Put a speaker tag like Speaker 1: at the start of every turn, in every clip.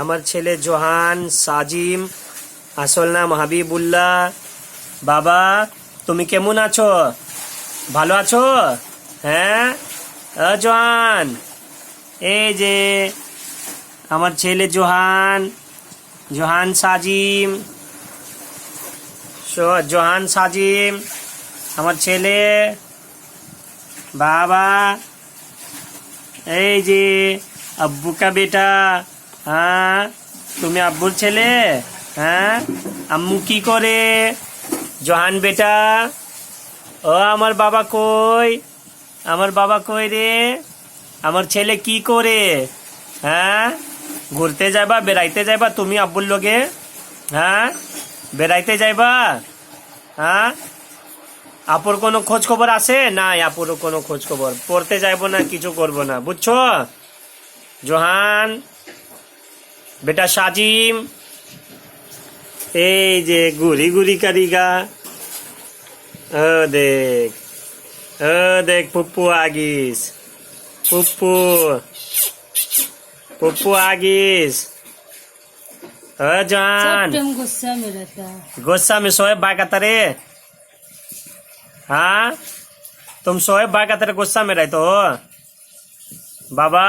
Speaker 1: আমার ছেলে জোহান, সাজিম, আসল নাম হাবিবুল্লাহ। বাবা, তুমি কেমন আছো? ভালো আছো? হ্যাঁ? জোহান। এই যে, আমার ছেলে জোহান জোহান সাজিম। জোহান সাজিম, আমার ছেলে। বাবা, এই যে আব্বু কা বেটা? হ্যাঁ? তুমি আব্বুর ছেলে? হ্যাঁ? আম্মু কি করে? জহান বেটা? ও, আমার বাবা কই? আমার বাবা কই রে? আমার ছেলে কি করে? হ্যাঁ? ঘুরতে যাবা বেড়াইতে যাইবা তুমি আব্বুর লোকে হ্যাঁ? বেড়াইতে যাইবা? হ্যাঁ? আপুর কোনো খোঁজ খবর আছে? না আপুর কোনো খোঁজ খবর পড়তে যাইবো না, কিছু করব না, বুঝছ? জোহান বেটা সাজিম এই যে গুড়ি গুড়ি কারিগা ও দেখ ও দেখ পুপ্পু আগিস পুপ্পু পুপ্পু আগিস ও জোহান
Speaker 2: सब टाइम गुस्सा में रहता है
Speaker 1: गुस्सा में सोए बाय का तरे हाँ तुम सोए बाय का तरे गुस्सा में रहते हो बाबा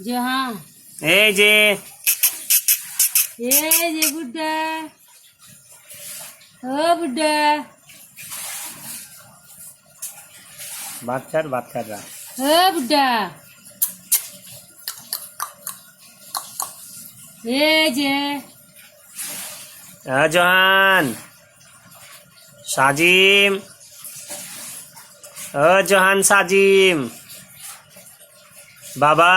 Speaker 2: যে হ্যাঁ। এই যে।
Speaker 1: এই যে বুড্ডা। ও বুড্ডা।
Speaker 2: বাচ্চার বাচ্চারা। ও বুড্ডা।
Speaker 1: এই যে। জহান। সাজিম। জহান সাজিম। বাবা।